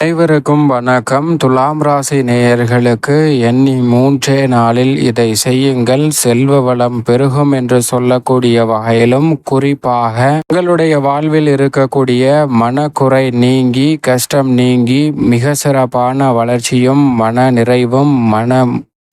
அனைவருக்கும் வணக்கம். துலாம் ராசி நேயர்களுக்கு எண்ணி மூன்றே நாளில் இதை செய்யுங்கள். செல்வ வளம் பெருகும் என்று சொல்லக்கூடிய வகையிலும் குறிப்பாக உங்களுடைய வாழ்வில் இருக்கக்கூடிய மனக்குறை நீங்கி கஷ்டம் நீங்கி மிக சிறப்பான வளர்ச்சியும் மன நிறைவும் மன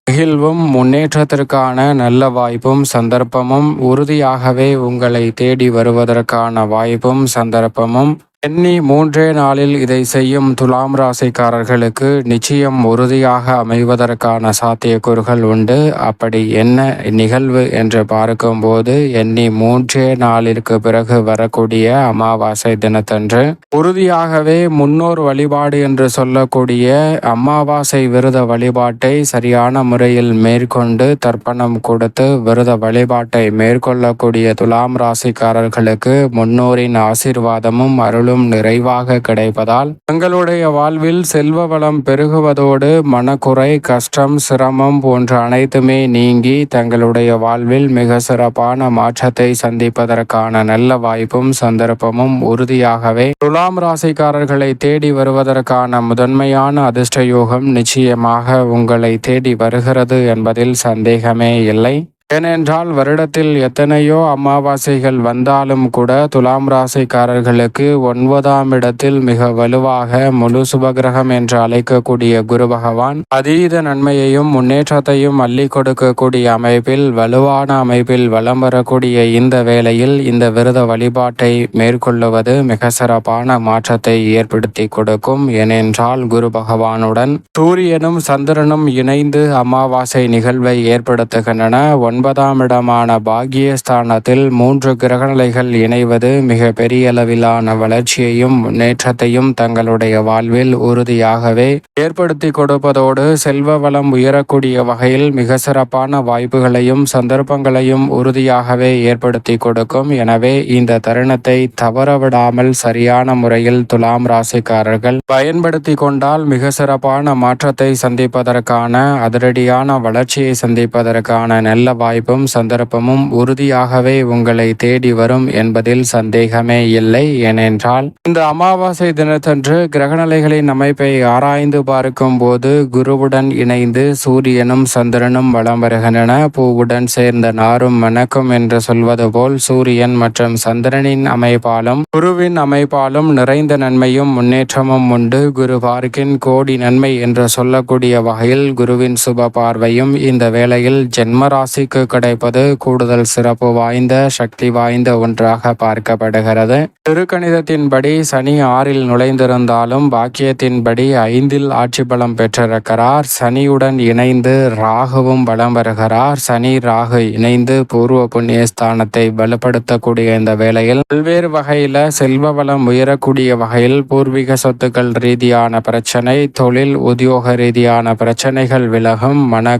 மகிழ்வும் முன்னேற்றத்திற்கான நல்ல வாய்ப்பும் சந்தர்ப்பமும் உறுதியாகவே உங்களை தேடி வருவதற்கான வாய்ப்பும் சந்தர்ப்பமும் எண்ணி மூன்றே நாளில் இதை செய்யும் துலாம் ராசிக்காரர்களுக்கு நிச்சயம் உறுதியாக அமைவதற்கான சாத்தியக்கூறுகள் உண்டு. அப்படி என்ன நிகழ்வு என்று பார்க்கும்போது எண்ணி மூன்றே நாளிற்கு பிறகு வரக்கூடிய அமாவாசை தினத்தன்று உறுதியாகவே முன்னோர் வழிபாடு என்று சொல்லக்கூடிய அமாவாசை விரத வழிபாட்டை சரியான முறையில் மேற்கொண்டு தர்ப்பணம் கொடுத்து விரத வழிபாட்டை மேற்கொள்ளக்கூடிய துலாம் ராசிக்காரர்களுக்கு முன்னோரின் ஆசீர்வாதமும் அருளும் அனைத்தும் நிறைவாக கிடைப்பதால் தங்களுடைய வாழ்வில் செல்வ வளம் பெருகுவதோடு மனக்குறை கஷ்டம் சிரமம் போன்ற அனைத்துமே நீங்கி தங்களுடைய வாழ்வில் மிக சிறப்பான மாற்றத்தை சந்திப்பதற்கான நல்ல வாய்ப்பும் சந்தர்ப்பமும் உறுதியாகவே துலாம் ராசிக்காரர்களை தேடி வருவதற்கான முதன்மையான அதிர்ஷ்ட யோகம் நிச்சயமாக உங்களை தேடி வருகிறது என்பதில் சந்தேகமே இல்லை. ஏனென்றால் வருடத்தில் எத்தனையோ அமாவாசைகள் வந்தாலும் கூட துலாம் ராசிக்காரர்களுக்கு ஒன்பதாம் இடத்தில் மிக வலுவாக முழு சுபகிரகம் என்று அழைக்கக்கூடிய குரு பகவான் அதீத நன்மையையும் முன்னேற்றத்தையும் அள்ளி கொடுக்கக்கூடிய அமைப்பில் வலுவான அமைப்பில் வலம் வரக்கூடிய இந்த வேளையில் இந்த விரத வழிபாட்டை மேற்கொள்ளுவது மிக சிறப்பான மாற்றத்தை ஏற்படுத்தி கொடுக்கும். ஏனென்றால் குரு பகவானுடன் சூரியனும் சந்திரனும் இணைந்து அமாவாசை நிகழ்வை ஏற்படுத்துகின்றன. ஒன்பதாம் இடமான பாக்யஸ்தானத்தில் மூன்று கிரகநிலைகள் இணைவது மிக பெரிய அளவிலான வளர்ச்சியையும் முன்னேற்றத்தையும் தங்களுடைய வாழ்வில் உறுதியாகவே ஏற்படுத்தி கொடுப்பதோடு செல்வ வளம் உயரக்கூடிய வகையில் மிக சிறப்பான வாய்ப்புகளையும் சந்தர்ப்பங்களையும் உறுதியாகவே ஏற்படுத்தி கொடுக்கும். எனவே இந்த தருணத்தை தவறவிடாமல் சரியான முறையில் துலாம் ராசிக்காரர்கள் பயன்படுத்தி கொண்டால் மிக சிறப்பான மாற்றத்தை சந்திப்பதற்கான அதிரடியான வளர்ச்சியை சந்திப்பதற்கான நல்ல வாய்ப்பும் சந்தர்ப்பமும் உறுதியாகவே உங்களை தேடி வரும் என்பதில் சந்தேகமே இல்லை. ஏனென்றால் இந்த அமாவாசை தினத்தன்று கிரகநிலைகளின் அமைப்பை ஆராய்ந்து பார்க்கும் போது குருவுடன் இணைந்து சூரியனும் சந்திரனும் வளம் வருகின்றன. பூவுடன் சேர்ந்த நாரும் மணக்கும் என்று சொல்வது போல் சூரியன் மற்றும் சந்திரனின் அமைப்பாலும் குருவின் அமைப்பாலும் நிறைந்த நன்மையும் முன்னேற்றமும் உண்டு. குரு பார்க்கின் கோடி நன்மை என்று சொல்லக்கூடிய வகையில் குருவின் சுப பார்வையும் இந்த வேளையில் ஜென்மராசிக்கு கிடைப்பது கூடுதல் சிறப்பு வாய்ந்த சக்தி வாய்ந்த ஒன்றாக பார்க்கப்படுகிறது. திருக்கணிதத்தின்படி சனி ஆறில் நுழைந்திருந்தாலும் பாக்கியத்தின்படி ஐந்தில் ஆட்சி பலம் பெற்றிருக்கிறார். சனியுடன் இணைந்து ராகுவும் பலம் வருகிறார் சனி ராகு இணைந்து பூர்வ புண்ணிய ஸ்தானத்தை வலுப்படுத்தக்கூடிய இந்த வேளையில் பல்வேறு வகையில செல்வ வளம் உயரக்கூடிய வகையில் பூர்வீக சொத்துக்கள் ரீதியான பிரச்சனை தொழில் உத்தியோக ரீதியான பிரச்சனைகள் விலகும் மன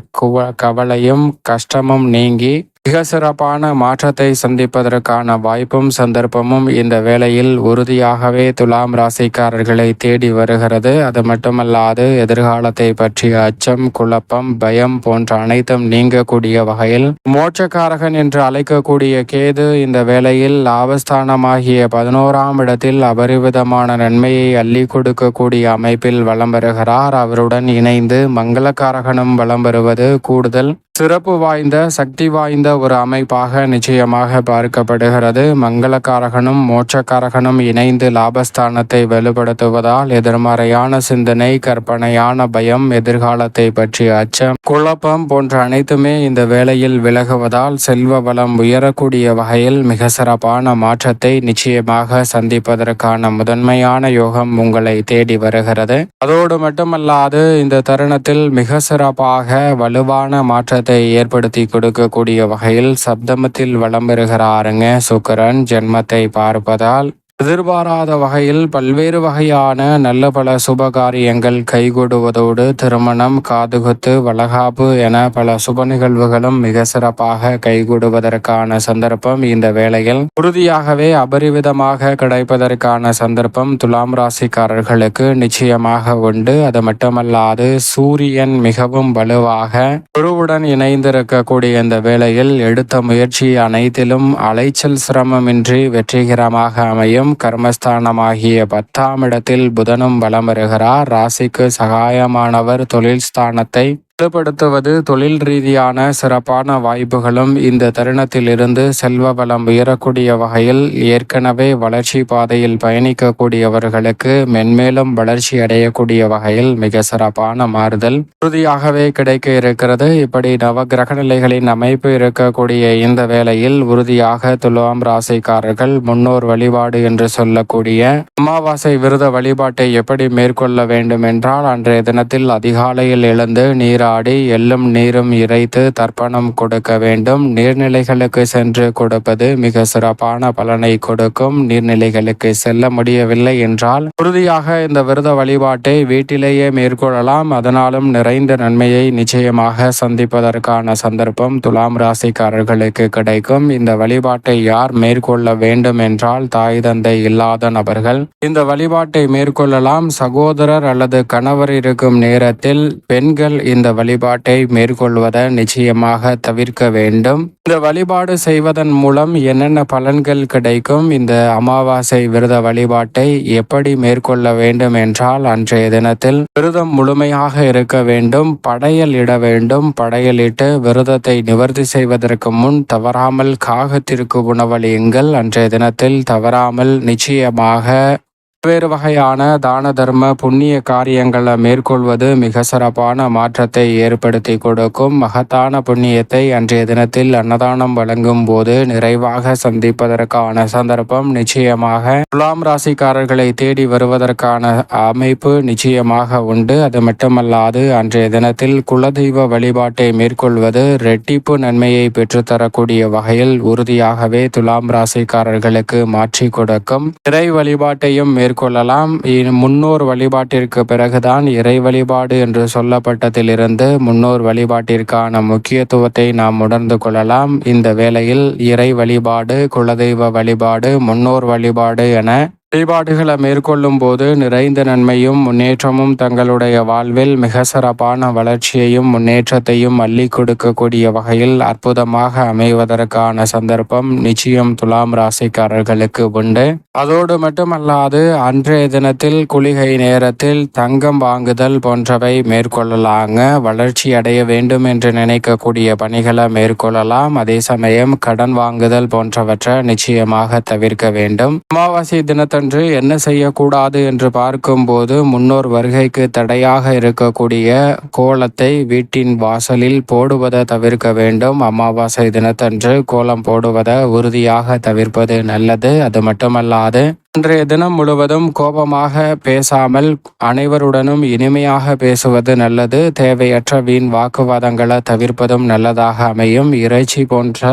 கவலையும் கஷ்டமும் நீங்கி மிக சிறப்பான மாற்றத்தை சந்திப்பதற்கான வாய்ப்பும் சந்தர்ப்பமும் இந்த வேளையில் உறுதியாகவே துலாம் ராசிக்காரர்களை தேடி வருகிறது. அது மட்டுமல்லாது எதிர்காலத்தை பற்றிய அச்சம் குழப்பம் பயம் போன்ற அனைத்தும் நீங்கக்கூடிய வகையில் மோட்சக்காரகன் என்று அழைக்கக்கூடிய கேது இந்த வேளையில் லாபஸ்தானமாகிய பதினோராம் இடத்தில் அபரிவிதமான நன்மையை அள்ளி கொடுக்கக்கூடிய அமைப்பில் வலம் வருகிறார். அவருடன் இணைந்து மங்களக்காரகனும் வலம் வருவது கூடுதல் சிறப்பு வாய்ந்த சக்தி வாய்ந்த ஒரு அமைப்பாக நிச்சயமாக பார்க்கப்படுகிறது. மங்களக்காரகனும் மோட்சக்காரகனும் இணைந்து லாபஸ்தானத்தை வலுப்படுத்துவதால் எதிர்மறையான சிந்தனை கற்பனையான பயம் எதிர்காலத்தை பற்றிய அச்சம் குழப்பம் போன்ற அனைத்துமே இந்த வேளையில் விலகுவதால் செல்வ வளம் உயரக்கூடிய வகையில் மிக சிறப்பான மாற்றத்தை நிச்சயமாக சந்திப்பதற்கான முதன்மையான யோகம் உங்களை தேடி வருகிறது. அதோடு மட்டுமல்லாது இந்த தருணத்தில் மிக சிறப்பாக வலுவான மாற்றத்தை ஏற்படுத்தி கொடுக்கக்கூடிய வகையில் சப்தமத்தில் வளம் பெறுகிறாருங்க சுக்கரன். ஜென்மத்தை பார்ப்பதால் எதிர்பாராத வகையில் பல்வேறு வகையான நல்ல பல சுபகாரியங்கள் கைகூடுவதோடு திருமணம் காதுகுத்து வளகாப்பு என பல சுப நிகழ்வுகளும் மிக சிறப்பாக கைகூடுவதற்கான சந்தர்ப்பம் இந்த வேளையில். உறுதியாகவே அபரிவிதமாக கிடைப்பதற்கான சந்தர்ப்பம் துலாம் ராசிக்காரர்களுக்கு நிச்சயமாக உண்டு. அது மட்டுமல்லாது சூரியன் மிகவும் வலுவாக குருவுடன் இணைந்திருக்கக்கூடிய இந்த வேளையில் எடுத்த முயற்சி அனைத்திலும் அலைச்சல் சிரமமின்றி வெற்றிகரமாக அமையும். மற்றும் கர்மஸ்தானமாகிய பத்தாம் இடத்தில் புதனும் வலம் வருகிறார். ராசிக்கு சகாயமானவர் தொழில் ஸ்தானத்தை வலுப்படுத்துவது தொழில் ரீதியான சிறப்பான வாய்ப்புகளும் இந்த தருணத்திலிருந்து செல்வ வளம் உயரக்கூடிய வகையில் ஏற்கனவே வளர்ச்சி பாதையில் பயணிக்கக்கூடியவர்களுக்கு மென்மேலும் வளர்ச்சி அடையக்கூடிய வகையில் மிக சிறப்பான மாறுதல் உறுதியாகவே கிடைக்க இருக்கிறது. இப்படி நவ கிரக நிலைகளின் அமைப்பு இருக்கக்கூடிய இந்த வேளையில் உறுதியாக துலாம் ராசிக்காரர்கள் முன்னோர் வழிபாடு என்று சொல்லக்கூடிய அமாவாசை விரத வழிபாட்டை எப்படி மேற்கொள்ள வேண்டும் என்றால் அன்றைய தினத்தில் அதிகாலையில் எழுந்து நீர் நீராடி எள்ளும் நீரும் இறைத்து தர்ப்பணம் கொடுக்க வேண்டும். நீர்நிலைகளுக்கு சென்று கொடுப்பது மிக சிறப்பான பலனை கொடுக்கும். நீர்நிலைகளுக்கு செல்ல முடியவில்லை என்றால் உறுதியாக இந்த விரத வழிபாட்டை வீட்டிலேயே மேற்கொள்ளலாம். அதனாலும் நிறைந்த நன்மையை நிச்சயமாக சந்திப்பதற்கான சந்தர்ப்பம் துலாம் ராசிக்காரர்களுக்கு கிடைக்கும். இந்த வழிபாட்டை யார் மேற்கொள்ள வேண்டும் என்றால் தாய் தந்தை இல்லாத நபர்கள். இந்த வழிபாட்டை மேற்கொள்ளலாம். சகோதரர் அல்லது கணவர் இருக்கும் நேரத்தில் பெண்கள் இந்த வழிபாட்டை மேற்கொள்வதை நிச்சயமாக தவிர்க்க வேண்டும். இந்த வழிபாடு செய்வதன் மூலம் என்னென்ன பலன்கள் கிடைக்கும்? இந்த அமாவாசை விரத வழிபாட்டை எப்படி மேற்கொள்ள வேண்டும் என்றால் அன்றைய தினத்தில் விரதம் முழுமையாக இருக்க வேண்டும் படையல் இட வேண்டும். படையலிட்டு விரதத்தை நிவர்த்தி செய்வதற்கு முன் தவறாமல் காகத்திற்கு உணவளியுங்கள். அன்றைய தினத்தில் தவறாமல் நிச்சயமாக பல்வேறு வகையான தான தர்ம புண்ணிய காரியங்களை மேற்கொள்வது மிக சிறப்பான மாற்றத்தை ஏற்படுத்தி கொடுக்கும். மகத்தான புண்ணியத்தை அன்றைய தினத்தில் அன்னதானம் வழங்கும் போது நிறைவாக சந்திப்பதற்கான சந்தர்ப்பம் நிச்சயமாக. துலாம் ராசிக்காரர்களை தேடி வருவதற்கான அமைப்பு நிச்சயமாக உண்டு. அது மட்டுமல்லாது அன்றைய தினத்தில் குலதெய்வ வழிபாட்டை மேற்கொள்வது ரெட்டிப்பு நன்மையை பெற்றுத்தரக்கூடிய வகையில் உறுதியாகவே துலாம் ராசிக்காரர்களுக்கு மாற்றி கொடுக்கும். இறை வழிபாட்டையும் மேற்கொள்ள மேற்கொள்ளலாம் முன்னோர் வழிபாட்டிற்கு பிறகுதான் இறை வழிபாடு என்று சொல்லப்பட்டதிலிருந்து முன்னோர் வழிபாட்டிற்கான முக்கியத்துவத்தை நாம் உணர்ந்து கொள்ளலாம். இந்த வேளையில் இறை வழிபாடு குலதெய்வ வழிபாடு முன்னோர் வழிபாடு என வழிபாடுகளை மேற்கொள்ளும் போது நிறைந்த நன்மையும் முன்னேற்றமும் தங்களுடைய வாழ்வில் மிக சிறப்பான வளர்ச்சியையும் முன்னேற்றத்தையும் அள்ளி கொடுக்கக்கூடிய வகையில் அற்புதமாக அமைவதற்கான சந்தர்ப்பம் நிச்சயம் துலாம் ராசிக்காரர்களுக்கு உண்டு. அதோடு மட்டுமல்லாது அன்றைய தினத்தில் குளிகை நேரத்தில் தங்கம் வாங்குதல் போன்றவை மேற்கொள்ளலாங்க. வளர்ச்சி அடைய வேண்டும் என்று நினைக்கக்கூடிய பணிகளை மேற்கொள்ளலாம். அதே சமயம் கடன் வாங்குதல் போன்றவற்றை நிச்சயமாக தவிர்க்க வேண்டும். அமாவாசை தினத்தை அன்று என்ன செய்யக்கூடாது என்று பார்க்கும்போது முன்னோர் வருகைக்கு தடையாக இருக்கக்கூடிய கோலத்தை வீட்டின் வாசலில் போடுவதை தவிர்க்க வேண்டும். அமாவாசை தினத்தன்று கோலம் போடுவதை உறுதியாக தவிர்ப்பது நல்லது. அது மட்டுமல்லாது அன்றைய தினம் முழுவதும் கோபமாக பேசாமல் அனைவருடனும் இனிமையாக பேசுவது நல்லது. தேவையற்ற வீண் வாக்குவாதங்களை தவிர்ப்பதும் நல்லதாக அமையும். இறைச்சி போன்ற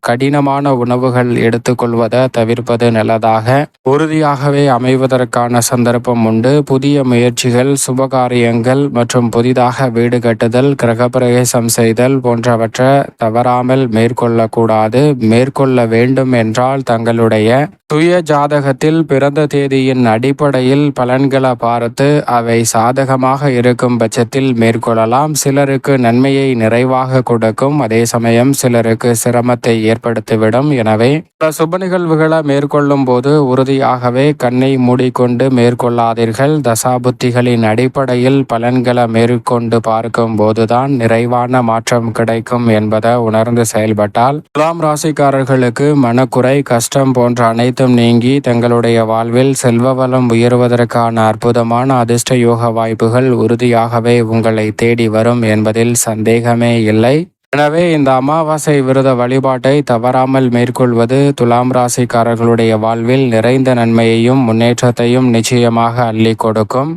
கடினமான உணவுகள் எடுத்துக்கொள்வதை தவிர்ப்பது நல்லதாக. உறுதியாகவே அமைவதற்கான சந்தர்ப்பம் உண்டு. புதிய முயற்சிகள் சுபகாரியங்கள் மற்றும் புதிதாக வீடு கட்டுதல் கிரகப்பிரவேசம் செய்தல் போன்றவற்றை தவறாமல் மேற்கொள்ளக்கூடாது. மேற்கொள்ள வேண்டும் என்றால் தங்களுடைய சுய ஜாதகத்தில் பிறந்த தேதியின் அடிப்படையில் பலன்களை பார்த்து அவை சாதகமாக இருக்கும் பட்சத்தில் மேற்கொள்ளலாம். சிலருக்கு நன்மையை நிறைவாக கொடுக்கும். அதே சமயம் சிலருக்கு சிரமத்தை ஏற்படுத்திவிடும். எனவே பல சுப நிகழ்வுகளை மேற்கொள்ளும் போது உறுதியாகவே கண்ணை மூடிக்கொண்டு மேற்கொள்ளாதீர்கள். தசாபுத்திகளின் அடிப்படையில் பலன்களை மேற்கொண்டு பார்க்கும் போதுதான் நிறைவான மாற்றம் கிடைக்கும் என்பதை உணர்ந்து செயல்பட்டால் துலாம் ராசிக்காரர்களுக்கு மனக்குறை கஷ்டம் போன்ற அனைத்து வருத்தம் நீங்கி தங்களுடைய வாழ்வில் செல்வ வளம் உயர்வதற்கான அற்புதமான அதிர்ஷ்ட யோக வாய்ப்புகள் உறுதியாகவே உங்களை தேடி வரும் என்பதில் சந்தேகமே இல்லை. எனவே இந்த அமாவாசை விரத வழிபாட்டை தவறாமல் மேற்கொள்வது துலாம் ராசிக்காரர்களுடைய வாழ்வில் நிறைந்த நன்மையையும் முன்னேற்றத்தையும் நிச்சயமாக அள்ளி கொடுக்கும்.